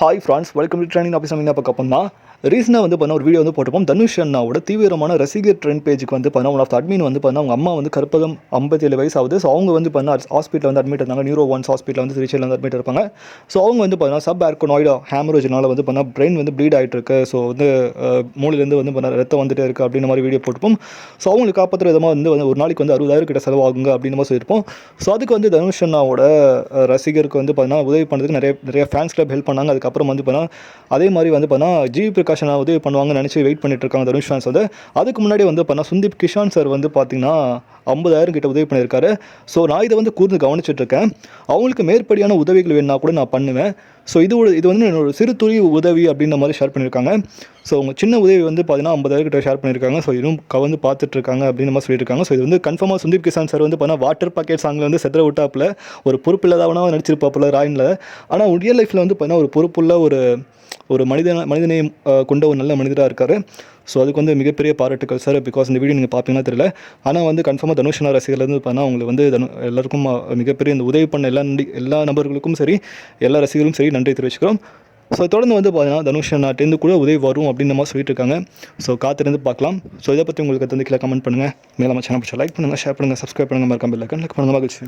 Hi friends welcome to training office என்ன பார்க்க போனா ரீசனாக வந்து பண்ண ஒரு வீடியோ வந்து போட்டிருப்போம். தனுஷ் அண்ணாவோட தீவிரமான ரசிகர் ட்ரெண்ட் பேஜுக்கு வந்து பண்ண ஒன் ஆஃப் அட்மின் வந்து பண்ண அவங்க அம்மா வந்து கற்பகம் ஐம்பத்தேழு வயசு ஆகுது ஸோ அவங்க வந்து பண்ண ஹாஸ்பிட்டல் வந்து அட்மிட் இருந்தாங்க நியூரோ ஒன்ஸ் ஹாஸ்பிட்டல் வந்து திருச்சியில் வந்து அட்மிட் இருப்பாங்க ஸோ அவங்க வந்து பண்ண சப் ஆர்கோனாய்டா ஹேமரோஜினால் வந்து பண்ண பிரெயின் வந்து ப்ளீட் ஆகிட்டு இருக்கு ஸோ வந்து மூலிலேருந்து வந்து பண்ண ரத்தம் வந்துட்டே இருக்குது அப்படின்ற மாதிரி வீடியோ போட்டிருப்போம். ஸோ அவங்களுக்கு காப்பாற்றுற விதமாக வந்து வந்து ஒரு நாளைக்கு வந்து அறுபதாயிரம் கிட்ட செலவாகுங்க அப்படின்னு மாதிரி சொல்லியிருப்போம். ஸோ அதுக்கு வந்து தனுஷ் அண்ணாவோட ரசிகருக்கு வந்து பார்த்தீங்கன்னா உதவி பண்ணுறதுக்கு நிறைய நிறைய ஃபேன்ஸ் கிளப் ஹெல்ப் பண்ணாங்க. அதுக்கு அதுக்கப்புறம் வந்து பார்த்தா அதே மாதிரி வந்து பார்த்தா ஜி பிரகாஷனாக உதவி பண்ணுவாங்கன்னு நினச்சி வெயிட் பண்ணிட்டு இருக்காங்க தனுஷ் ஃபேன்ஸ் வந்து. அதுக்கு முன்னாடி வந்து பார்த்தா சுந்தீப் கிஷான் சார் வந்து பார்த்தீங்கன்னா ஐம்பதாயிரம் கிட்ட உதவி பண்ணியிருக்காரு. ஸோ நான் இதை வந்து கூர்ந்து கவனிச்சிட்ருக்கேன் அவங்களுக்கு மேற்படியான உதவிகள் வேணுன்னா கூட நான் பண்ணுவேன். ஸோ இது ஒரு இது வந்து என்னோட சிறு துளி உதவி அப்படின்ற மாதிரி ஷேர் பண்ணியிருக்காங்க. ஸோ அவங்க சின்ன உதவி வந்து பார்த்தீங்கன்னா ஐம்பதாயிரக்கிட்ட ஷேர் பண்ணியிருக்காங்க. ஸோ இதுவும் கவர்ந்து பார்த்துட்டு இருக்காங்க அப்படின்னு மாதிரி சொல்லியிருக்காங்க. ஸோ இது வந்து கன்ஃபார்மாக சுந்தீப் கிஷான் சார் வந்து பார்த்தீங்கன்னா வாட்டர் பாக்கெட் சாங்கில் வந்து செத்துற விட்டாப்புல. ஒரு பொறுப்பில்லாதவனாக நடிச்சிருப்பாப்பில் ராயினில். ஆனால் ரியல் லைஃப்பில் வந்து பார்த்தீங்கன்னா ஒரு பொறுப்புள்ள ஒரு ஒரு மனிதன மனிதனை கொண்ட ஒரு நல்ல மனிதராக இருக்கார். ஸோ அதுக்கு வந்து மிகப்பெரிய பாராட்டுக்கள் சார் பிகாஸ் இந்த வீடியோ நீங்கள் பார்ப்பீங்கன்னா தெரியல. ஆனால் வந்து கன்ஃபார்மாக தனுஷனா ரசிகர்கள் வந்து பார்த்தா அவங்களுக்கு வந்து தனு எல்லாருக்கும் மிகப்பெரிய இந்த உதவி பண்ண எல்லா நடி எல்லா நபர்களுக்கும் சரி எல்லா ரசிகர்களும் சரி நன்றி தெரிவிச்சுக்கிறோம். ஸோ தொடர்ந்து வந்து பார்த்தீங்கன்னா தனுஷ் நாட்டேருந்து கூட உதவி வரும் அப்படின்ற மாதிரி சொல்லிட்டு இருக்காங்க. ஸோ காத்திருந்து பார்க்கலாம். ஸோ இதை பற்றி உங்களுக்கு வந்து கீழே கமெண்ட் பண்ணுங்கள் மேலே சேனல் பிடிச்சா லைக் பண்ணுங்கள் ஷேர் பண்ணுங்கள் சப்ஸ்கிரைப் பண்ணுங்கள் மறக்காமல் இல்லை லைக் பண்ணுங்கள் மகிழ்ச்சி.